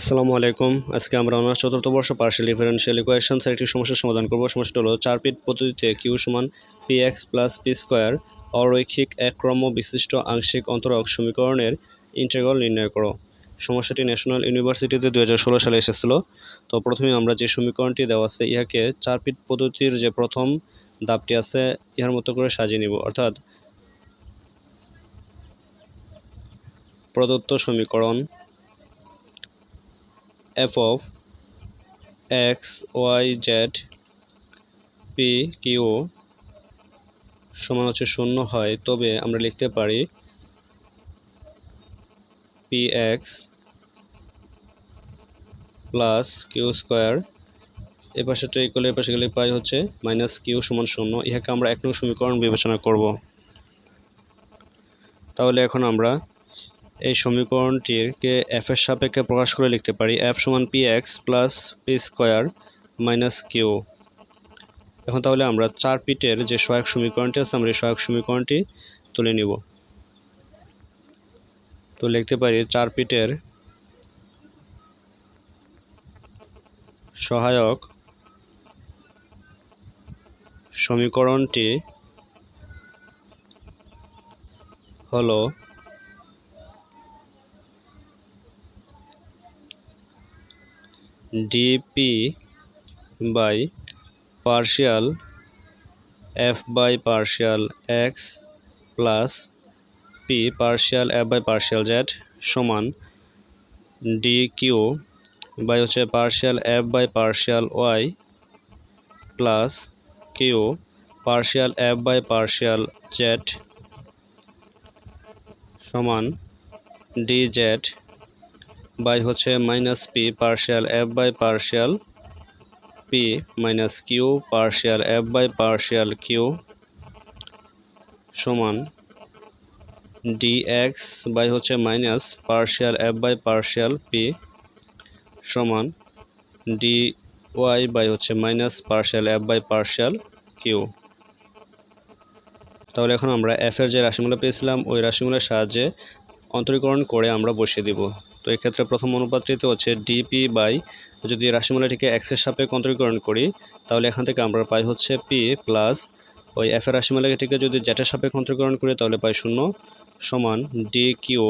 আসসালামু আলাইকুম। আজকে আমরা অনার্স চতুর্থ বর্ষ পার্শিয়াল ডিফারেনশিয়াল ইকুয়েশনস একটি সমস্যার সমাধান করব। সমস্যাটা হলো চার পিট পদ্ধতিতে কিউ সমান P X plus P square অরৈখিক একক্রম বিশিষ্ট আংশিক অন্তরক সমীকরণের ইন্টিগ্রাল নির্ণয় করো। সমস্যাটি ন্যাশনাল ইউনিভার্সিটিতে দু হাজার ষোলো সালে এসেছিল। তো প্রথমে আমরা যে সমীকরণটি দেওয়া আছে, ইহাকে চার পিট পদ্ধতির যে প্রথম দাবটি আছে, ইহার মতো করে সাজিয়ে নিব। অর্থাৎ প্রদত্ত সমীকরণ F of X Y Z P Q সমান হচ্ছে শূন্য হয়। তবে আমরা লিখতে পারি P X plus Q square এ পাশেটা ইকুয়াল এ পাশে গেলে পাই হচ্ছে মাইনাস কিউ সমান শূন্য। ইহাকে আমরা এক নং সমীকরণ বিবেচনা করব। তাহলে এখন আমরা এই সমীকরণটিকে এফ এর সাপেক্ষে প্রকাশ করে লিখতে পারি এফ সমান P X plus P square minus Q এখন তাহলে আমরা চার পিটের যে সহায়ক সমীকরণটি আছে, আমরা এই সহায়ক সমীকরণটি তুলে নিব। তো লিখতে পারি চার পিটের সহায়ক সমীকরণটি হলো D P by partial F by partial X plus P partial F by partial Z সমান ডি কিউ বাই হচ্ছে partial F by partial Y plus Q partial F by partial Z সমান ডি জেড বাই হচ্ছে minus P partial F by partial P minus Q partial F by partial Q সমান D x by হচ্ছে minus partial F by partial P সমান D Y by হচ্ছে minus partial F by partial Q তাহলে এখন আমরা F এর যে রাশিগুলো পেয়েছিলাম, ওই রাশিগুলোর সাহায্যে অন্তরীকরণ করে আমরা বসিয়ে দিব। তো এক্ষেত্রে প্রথম অনুপাতটিতে হচ্ছে ডিপি বাই, যদি রাশিমালাটিকে এক্সের সাপেক্ষে অন্তরীকরণ করি, তাহলে এখান থেকে আমরা পাই হচ্ছে পি প্লাস ওই এফ এফের রাশিমালাটিকে যদি জেটের সাপেক্ষে অন্তরীকরণ করি, তাহলে পাই শূন্য সমান ডি কিউ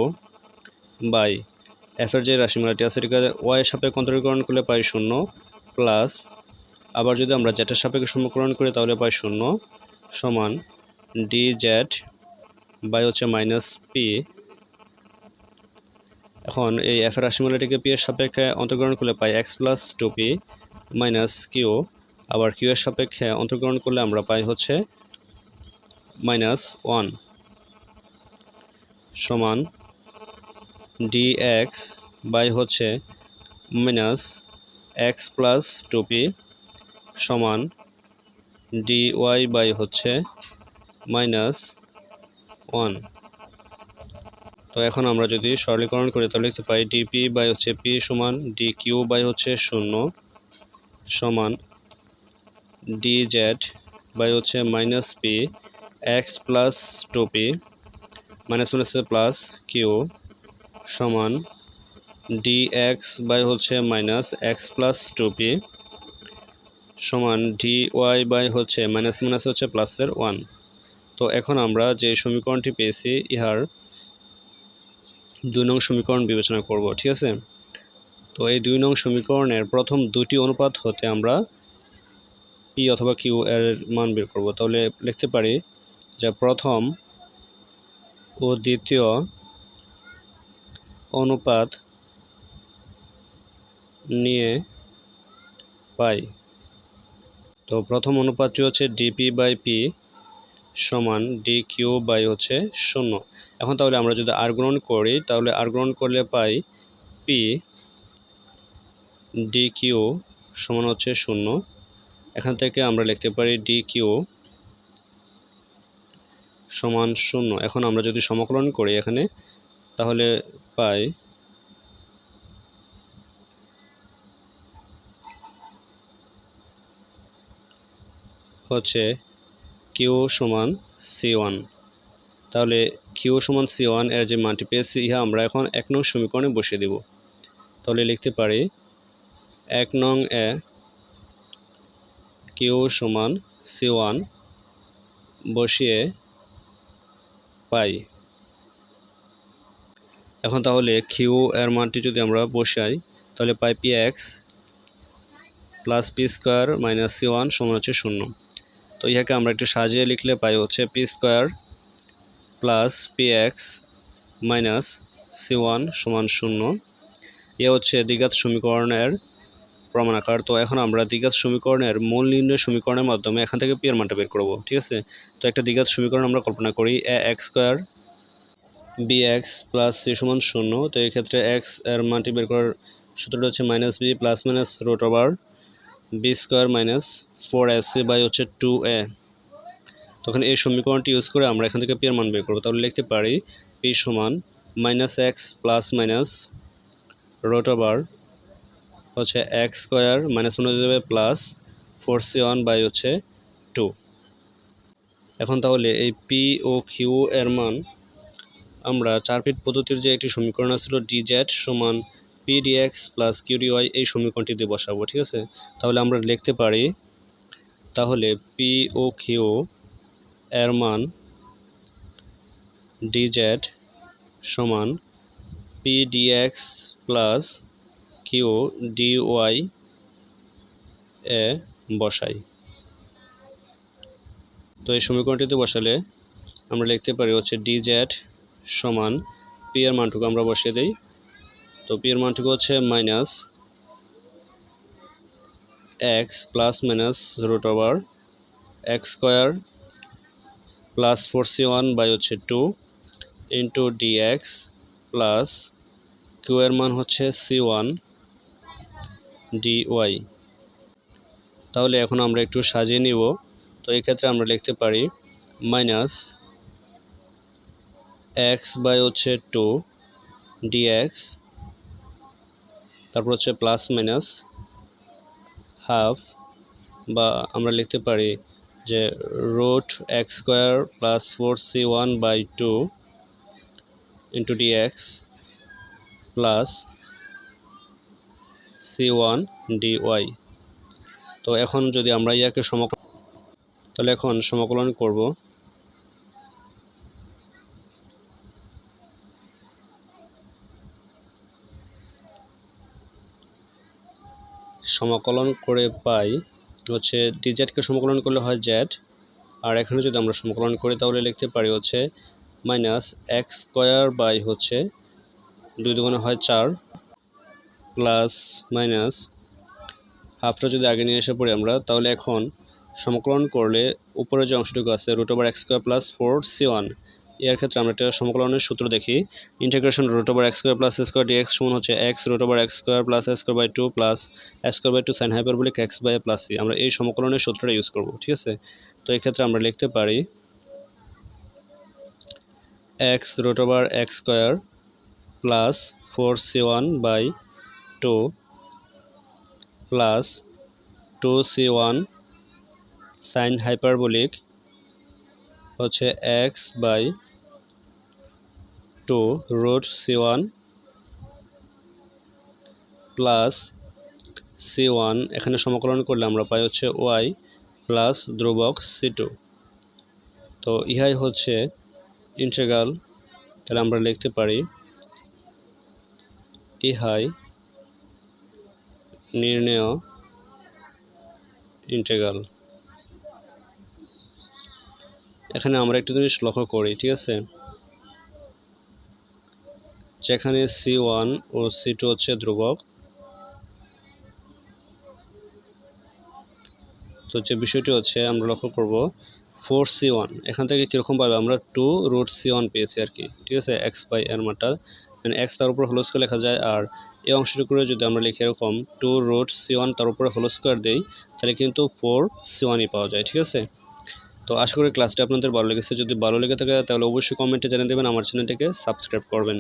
বাই এফের যে রাশিমালাটি আছে, এটিকে ওয়াইয়ের সাপেক্ষে অন্তরীকরণ করলে পাই শূন্য প্লাস আবার যদি আমরা জেটের সাপেক্ষে সমীকরণ করি, তাহলে পাই শূন্য সমান ডি জেড বাই হচ্ছে মাইনাস পি এখন এই এফ এর রাশিমালাটিকে পি এর সাপেক্ষে অন্তর্গ্রহণ করলে পাই X plus two P minus Q আবার কিউ এর সাপেক্ষে অন্তর্গ্রহণ করলে আমরা পাই হচ্ছে মাইনাস ওয়ান সমান ডি এক্স বাই হচ্ছে minus X plus two P সমান ডি ওয়াই বাই হচ্ছে মাইনাস ওয়ান তো এখন আমরা যদি সরলীকরণ করি, তাহলে লিখতে পাই ডিপি বাই হচ্ছে পি সমান ডি কিউ বাই হচ্ছে শূন্য সমান ডি জেড বাই হচ্ছে minus P X plus two P minus হচ্ছে প্লাস কিউ সমান ডি এক্স বাই হচ্ছে minus X plus two P সমান ডি ওয়াই বাই হচ্ছে মাইনাস মাইনাস হচ্ছে প্লাসের ওয়ান তো এখন আমরা যে সমীকরণটি পেয়েছি, ইহার দুই নং সমীকরণ বিবেচনা করব, ঠিক আছে? তো এই দুই নং সমীকরণের প্রথম দুটি অনুপাত হতে আমরা পি অথবা কিউ এর মান বের করব। তাহলে লিখতে পারি যে প্রথম ও দ্বিতীয় অনুপাত নিয়ে পাই। তো প্রথম অনুপাতটি হচ্ছে ডিপি বাই পি সমান ডি কিউ বাই হচ্ছে শূন্য। এখন তাহলে আমরা যদি আর গ্রহণ করি, তাহলে আর গ্রহণ করলে পাই পি ডি কিউ সমান হচ্ছে শূন্য। এখান থেকে আমরা লিখতে পারি ডি কিউ সমান শূন্য। এখন আমরা যদি সমকলন করি এখানে, তাহলে পাই হচ্ছে কিউ সমান সি ওয়ান তাহলে কিউ সমান সি ওয়ানের যে মানটি পেয়েছি, ইহা আমরা এখন এক নং সমীকরণে বসিয়ে দেব। তাহলে লিখতে পারি এক নং এ কিউ সমান সি ওয়ান বসিয়ে পাই। এখন তাহলে কিউ এর মানটি যদি আমরা বসাই, তাহলে পাই P X plus P square minus C one সমান হচ্ছে শূন্য। তো ইহাকে আমরা একটু সাজিয়ে লিখলে পাই হচ্ছে P square plus P X minus C one সমান শূন্য। এ হচ্ছে দ্বিঘাত সমীকরণের প্রমাণাকার। তো এখন আমরা দ্বিঘাত সমীকরণের মূল নির্ণয় সমীকরণের মাধ্যমে এখান থেকে পি এর মানটা বের করব, ঠিক আছে? তো একটা দ্বিঘাত সমীকরণ আমরা কল্পনা করি A X square B X plus C সমান শূন্য। তো এই ক্ষেত্রে এক্সের মানটি বের করার সূত্রটা হচ্ছে minus B plus minus root over B square minus four S C by হচ্ছে টু এ। তখন এই সমীকরণটি ইউজ করে আমরা এখান থেকে পি এর মান বের করব। তাহলে লিখতে পারি পি সমান minus X plus minus root over হচ্ছে এক্স স্কোয়ার মাইনাস ওয়ান হয়ে যাবে plus four C one by হচ্ছে টু এখন তাহলে এই পি ও কিউ এর মান আমরা চার ফিট পদ্ধতির যে একটি সমীকরণ ছিল ডি জেড সমান P D X plus Q D Y এই সমীকরণটি দিয়ে বসাবো, ঠিক আছে? তাহলে আমরা লিখতে পারি তাহলে পি ও কিউ এর মান ডি জেড সমান P D X plus Q D Y এ বসাই। তো এই সমীকরণটিতে বসালে আমরা লিখতে পারি হচ্ছে ডি জেড সমান পি এর মানটুকু আমরা বসিয়ে দিই। তো পি এর মানটুকু হচ্ছে minus X plus minus root over X square plus four C one by হচ্ছে two into D X plus Q এর মান হচ্ছে সি ওয়ান ডি ওয়াই। তাহলে এখন আমরা একটু সাজিয়ে নিব। তো এই ক্ষেত্রে আমরা লিখতে পারি মাইনাস এক্স বাই হচ্ছে টু ডিএক্স তারপর হচ্ছে প্লাস মাইনাস হাফ বা আমরা লিখতে পারি যে root X square plus four C one by two into D X plus C one D Y তো এখন যদি আমরা ইয়াকে সমকলন তাহলে এখন সমকলন করব। সমাকলন করে পাই, হচ্ছে ডিজেডকে সমাকলন করলে হয় জেড আর এখানে যদি আমরা সমাকলন করি তাহলে লিখতে পারি হচ্ছে মাইনাস এক্স স্কোয়ার বাই হচ্ছে দুই দুগুণে হয় চার প্লাস মাইনাস হাফটা যদি আগে নিয়ে এসে পড়ি আমরা, তাহলে এখন সমকলন করলে উপরে যে অংশটুকু আছে root over X square plus four C one এর ক্ষেত্রে আমরা একটা সমকলনের সূত্র দেখি। Integration root over X square plus square D X সমান হচ্ছে X root over X square plus square by two plus square by two sine hyperbolic X by plus C আমরা এই সমকলনের সূত্রটা ইউজ করব, ঠিক আছে? তো এই ক্ষেত্রে আমরা লিখতে পারি X root over X square plus four C one by two plus two C one sine hyperbolic হচ্ছে X by two root C one plus C one. এখানে সমাকলন করলে আমরা পাই হচ্ছে ওয়াই প্লাস ধ্রুবক সি টু। তো ইহাই হচ্ছে ইন্টেগ্রাল। তাহলে আমরা লিখতে পারি ইহাই নির্ণয় ইন্টেগ্রাল। এখানে আমরা একটু জিনিস লক্ষ্য করি, ঠিক আছে? যেখানে সি ওয়ান ও সি টু হচ্ছে ধ্রুবক। তো যে বিষয়টি হচ্ছে, আমরা লক্ষ্য করব ফোর সি ওয়ান এখান থেকে কীরকম পাবে? আমরা টু রুট সি ওয়ান পেয়েছি আর কি, ঠিক আছে? এক্স বাই এর মানটা মানে এক্স তার উপর হোল স্কোয়ার লেখা যায় আর এই অংশটুকুরে যদি আমরা লিখি এরকম টু রুট সি ওয়ান তার উপরে হোল স্কোয়ার দিই, তাহলে কিন্তু ফোর সি ওয়ানই পাওয়া যায়, ঠিক আছে? তো আশা করি ক্লাসটা আপনাদের ভালো লেগেছে। যদি ভালো লেগে থাকে, তাহলে অবশ্যই কমেন্টে জানিয়ে দেবেন, আমার চ্যানেলটিকে সাবস্ক্রাইব করবেন।